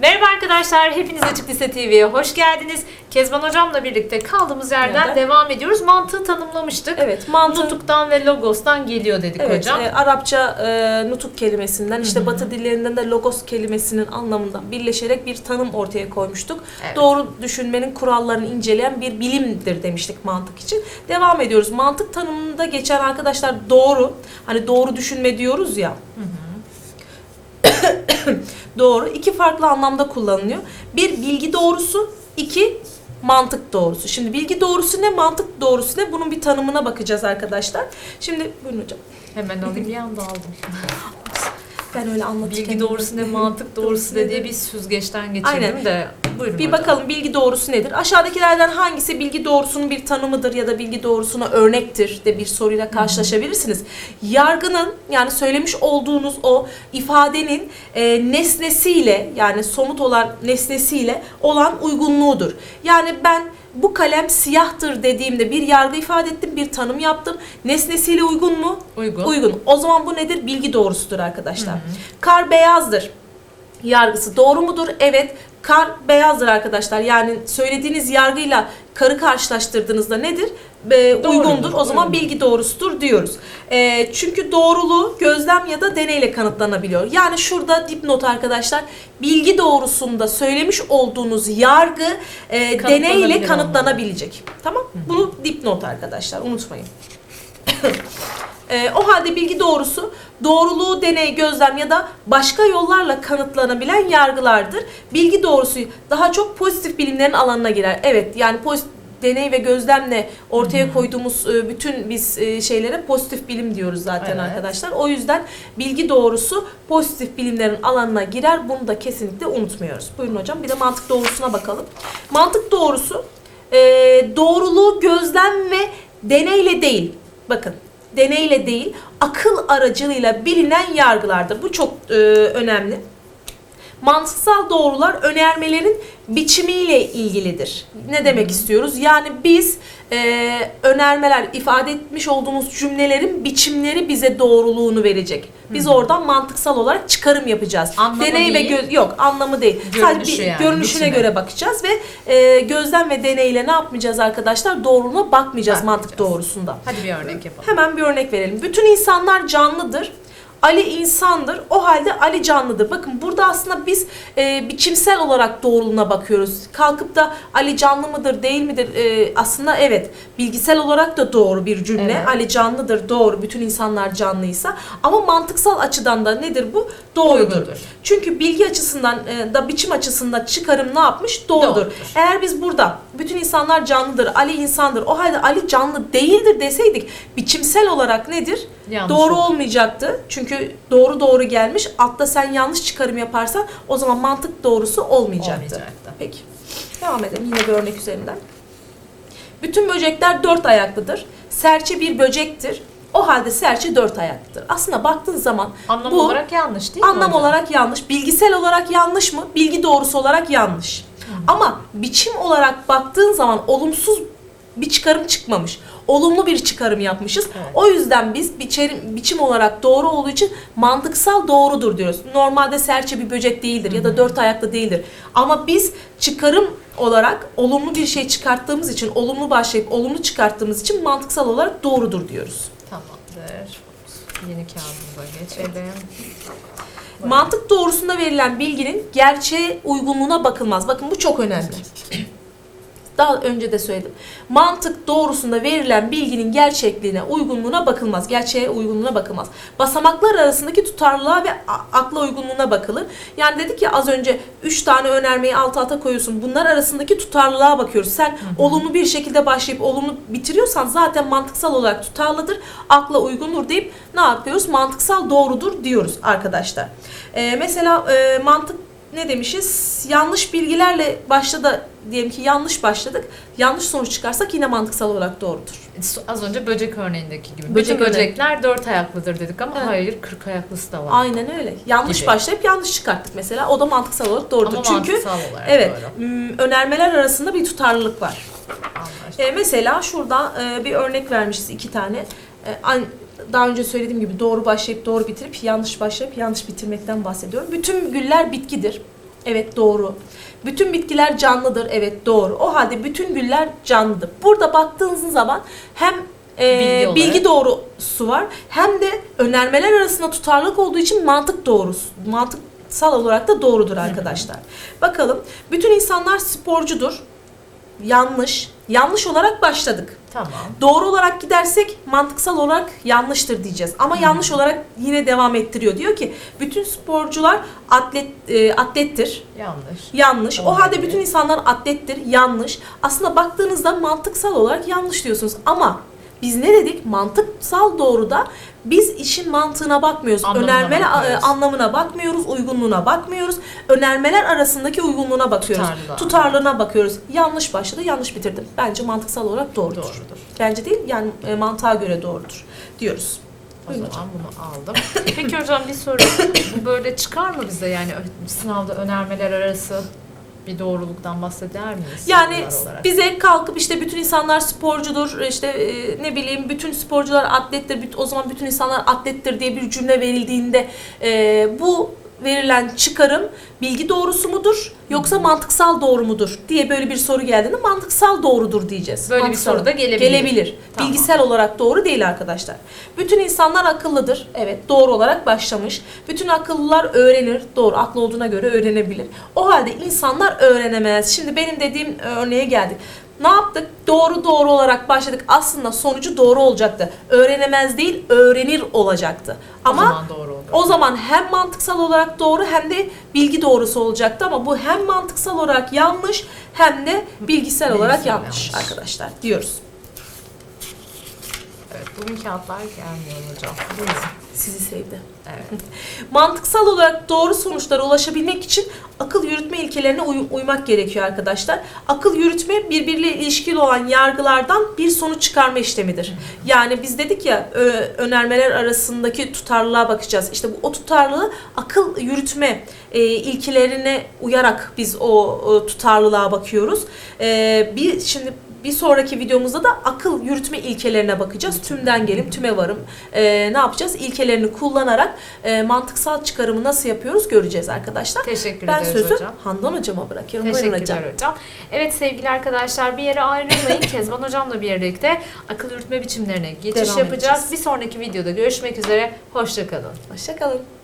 Merhaba arkadaşlar, hepiniz Açık Lise TV'ye hoş geldiniz. Kezban Hocam'la birlikte kaldığımız yerden Nereden? devam ediyoruz. Mantığı tanımlamıştık. Evet, mantık Nutuk'tan ve Logos'tan geliyor dedik Evet, hocam. e, Arapça e, nutuk kelimesinden, işte Batı dillerinden de logos kelimesinin anlamından birleşerek bir tanım ortaya koymuştuk. Evet. Doğru düşünmenin kurallarını inceleyen bir bilimdir demiştik mantık için. Devam ediyoruz. Mantık tanımında geçen arkadaşlar doğru, hani doğru düşünme diyoruz ya. doğru, iki farklı anlamda kullanılıyor. Bir bilgi doğrusu, iki mantık doğrusu. Şimdi bilgi doğrusu ne, mantık doğrusu ne? Bunun bir tanımına bakacağız arkadaşlar. Şimdi buyurun hocam. Hemen alayım bir anda aldım. Ben öyle anlatırken... Bilgi doğrusu ne, mantık doğrusu ne diye bir süzgeçten geçirdim Aynen. de. Buyurun Bir hocam. bakalım bilgi doğrusu nedir? Aşağıdakilerden hangisi bilgi doğrusunun bir tanımıdır ya da bilgi doğrusuna örnektir de bir soruyla karşılaşabilirsiniz. Yargının yani söylemiş olduğunuz o ifadenin e, nesnesiyle yani somut olan nesnesiyle olan uygunluğudur. Yani ben bu kalem siyahtır dediğimde bir yargı ifade ettim, bir tanım yaptım. Nesnesiyle uygun mu? Uygun. Uygun. O zaman bu nedir? Bilgi doğrusudur arkadaşlar. Kar beyazdır. Yargısı doğru mudur? Evet. Kar beyazdır arkadaşlar. Yani söylediğiniz yargıyla karı karşılaştırdığınızda nedir? Doğrudur, uygundur. O zaman bilgi doğrusudur diyoruz. Ee, çünkü doğruluğu gözlem ya da deneyle kanıtlanabiliyor. Yani şurada dipnot arkadaşlar. Bilgi doğrusunda söylemiş olduğunuz yargı e, deneyle kanıtlanabilecek. Tamam? Bunu dipnot arkadaşlar. Unutmayın. Ee, o halde bilgi doğrusu doğruluğu deney, gözlem ya da başka yollarla kanıtlanabilen yargılardır. Bilgi doğrusu daha çok pozitif bilimlerin alanına girer. Evet yani pozitif deney ve gözlemle ortaya koyduğumuz e, bütün biz e, şeylere pozitif bilim diyoruz zaten Evet. arkadaşlar. O yüzden bilgi doğrusu pozitif bilimlerin alanına girer. Bunu da kesinlikle unutmuyoruz. Buyurun hocam bir de mantık doğrusuna bakalım. Mantık doğrusu e, doğruluğu gözlem ve deneyle değil. Bakın deneyle değil, akıl aracılığıyla bilinen yargılardır. Bu çok e, önemli. Mantıksal doğrular önermelerin biçimiyle ilgilidir. Ne demek istiyoruz? Yani biz e, önermeler ifade etmiş olduğumuz cümlelerin biçimleri bize doğruluğunu verecek. Biz oradan mantıksal olarak çıkarım yapacağız. Anlamı Deney ve değil. göz yok anlamı değil. Görünüşü Sadece yani, görünüşüne biçimi. göre bakacağız ve e, gözlem ve deneyle ne yapmayacağız arkadaşlar? Doğruluğuna bakmayacağız mantık Bakmayacağız. doğrusunda. Hadi bir örnek yapalım. Hemen bir örnek verelim. Bütün insanlar canlıdır. Ali insandır. O halde Ali canlıdır. Bakın burada aslında biz e, biçimsel olarak doğruluğuna bakıyoruz. Kalkıp da Ali canlı mıdır değil midir? E, aslında evet. Bilgisel olarak da doğru bir cümle. Evet. Ali canlıdır doğru. Bütün insanlar canlıysa. Ama mantıksal açıdan da nedir bu? Doğrudur. Uygundur. Çünkü bilgi açısından e, da biçim açısından çıkarım ne yapmış? Doğrudur. Doğrudur. Eğer biz burada bütün insanlar canlıdır, Ali insandır. O halde Ali canlı değildir deseydik biçimsel olarak nedir? Yanlış doğru olur. olmayacaktı. Çünkü doğru doğru gelmiş. Altta sen yanlış çıkarım yaparsan o zaman mantık doğrusu olmayacaktı. Olmayacaktı. Peki. Devam edelim yine bir örnek üzerinden. Bütün böcekler dört ayaklıdır. Serçe bir böcektir. O halde serçe dört ayaklıdır. Aslında baktığın zaman Anlam bu olarak yanlış değil mi anlam hocam? olarak yanlış. Bilgisel olarak yanlış mı? Bilgi doğrusu olarak yanlış. Ama biçim olarak baktığın zaman olumsuz bir çıkarım çıkmamış. Olumlu bir çıkarım yapmışız. Evet. O yüzden biz biçerim, biçim olarak doğru olduğu için mantıksal doğrudur diyoruz. Normalde serçe bir böcek değildir ya da dört ayaklı değildir. Ama biz çıkarım olarak olumlu bir şey çıkarttığımız için, olumlu başlayıp olumlu çıkarttığımız için mantıksal olarak doğrudur diyoruz. Tamamdır. Yeni kağıdımıza geçelim. Mantık doğrusunda verilen bilginin gerçeğe uygunluğuna bakılmaz. Bakın bu çok önemli. Daha önce de söyledim. Mantık doğrusunda verilen bilginin gerçekliğine, uygunluğuna bakılmaz. Gerçeğe uygunluğuna bakılmaz. Basamaklar arasındaki tutarlılığa ve akla uygunluğuna bakılır. Yani dedik ya az önce 3 tane önermeyi alt alta koyuyorsun. Bunlar arasındaki tutarlılığa bakıyoruz. Sen olumlu bir şekilde başlayıp olumlu bitiriyorsan zaten mantıksal olarak tutarlıdır. Akla uygundur deyip ne yapıyoruz? Mantıksal doğrudur diyoruz arkadaşlar. Ee, mesela e, mantık ne demişiz? Yanlış bilgilerle başladı diyelim ki yanlış başladık. Yanlış sonuç çıkarsak yine mantıksal olarak doğrudur. Az önce böcek örneğindeki gibi. Böcek Bütün böcekler dört ayaklıdır dedik ama Evet. hayır kırk ayaklısı da var. Aynen öyle. Yanlış Gibi. başlayıp yanlış çıkarttık mesela. O da mantıksal olarak doğrudur. Ama Çünkü mantıksal olarak evet, doğru. m, önermeler arasında bir tutarlılık var. Anlaştık. E, mesela şurada e, bir örnek vermişiz iki tane. E, an- daha önce söylediğim gibi doğru başlayıp doğru bitirip yanlış başlayıp yanlış bitirmekten bahsediyorum. Bütün güller bitkidir. Evet doğru. Bütün bitkiler canlıdır. Evet doğru. O halde bütün güller canlıdır. Burada baktığınız zaman hem e, Bilgi olarak. bilgi doğrusu var hem de önermeler arasında tutarlılık olduğu için mantık doğrusu. Mantıksal olarak da doğrudur arkadaşlar. Bakalım. Bütün insanlar sporcudur. Yanlış. Yanlış olarak başladık. Tamam. Doğru olarak gidersek mantıksal olarak yanlıştır diyeceğiz. Ama yanlış olarak yine devam ettiriyor. Diyor ki bütün sporcular atlet e, atlettir. Yanlış. Yanlış. O Olabilir. halde bütün insanlar atlettir. Yanlış. Aslında baktığınızda mantıksal olarak yanlış diyorsunuz. Ama biz ne dedik? Mantıksal doğruda biz işin mantığına bakmıyoruz. Anlamına Önermeler bakmıyoruz. anlamına bakmıyoruz, uygunluğuna bakmıyoruz. Önermeler arasındaki uygunluğuna bakıyoruz. Tutarlılığa. Tutarlılığına bakıyoruz. Yanlış başladı, yanlış bitirdim. Bence mantıksal olarak doğrudur. Doğrudur. Bence değil, yani e, mantığa göre doğrudur diyoruz. O Buyurun zaman bunu aldım. Peki hocam bir soru. Bu böyle çıkar mı bize yani ö- sınavda önermeler arası bir doğruluktan bahseder miyiz? Yani bize kalkıp işte bütün insanlar sporcudur, işte e, ne bileyim bütün sporcular atlettir, o zaman bütün insanlar atlettir diye bir cümle verildiğinde e, bu verilen çıkarım bilgi doğrusu mudur yoksa mantıksal doğru mudur diye böyle bir soru geldiğinde mantıksal doğrudur diyeceğiz. Böyle bir Mantıksal- soru da gelebilir. Gelebilir. Tamam. Bilgisel olarak doğru değil arkadaşlar. Bütün insanlar akıllıdır. Evet doğru olarak başlamış. Bütün akıllılar öğrenir. Doğru aklı olduğuna göre öğrenebilir. O halde insanlar öğrenemez. Şimdi benim dediğim örneğe geldik. Ne yaptık? Doğru doğru olarak başladık. Aslında sonucu doğru olacaktı. Öğrenemez değil, öğrenir olacaktı. o Ama zaman doğru. O zaman hem mantıksal olarak doğru hem de bilgi doğrusu olacaktı ama bu hem mantıksal olarak yanlış hem de bilgisel olarak yanlış yanlış. arkadaşlar diyoruz. Bugün kağıtlar gelmiyor hocam. Sizi sevdi. Evet. Mantıksal olarak doğru sonuçlara ulaşabilmek için akıl yürütme ilkelerine uy- uymak gerekiyor arkadaşlar. Akıl yürütme birbiriyle ilişkili olan yargılardan bir sonuç çıkarma işlemidir. Yani biz dedik ya önermeler arasındaki tutarlılığa bakacağız. İşte bu o tutarlılığı akıl yürütme e, ilkelerine uyarak biz o, o tutarlılığa bakıyoruz. E, bir şimdi bir sonraki videomuzda da akıl yürütme ilkelerine bakacağız. Tümden gelim, tüme varım. E, ne yapacağız? İlkelerini kullanarak e, mantıksal çıkarımı nasıl yapıyoruz göreceğiz arkadaşlar. Teşekkür Ben ederiz sözü hocam. Handan hocama bırakıyorum. Buyurun hocam. Teşekkürler hocam. Evet sevgili arkadaşlar bir yere ayrılmayın. Kezban hocamla birlikte akıl yürütme biçimlerine geçiş Devam yapacağız. edeceğiz. Bir sonraki videoda görüşmek üzere. Hoşçakalın. Hoşçakalın.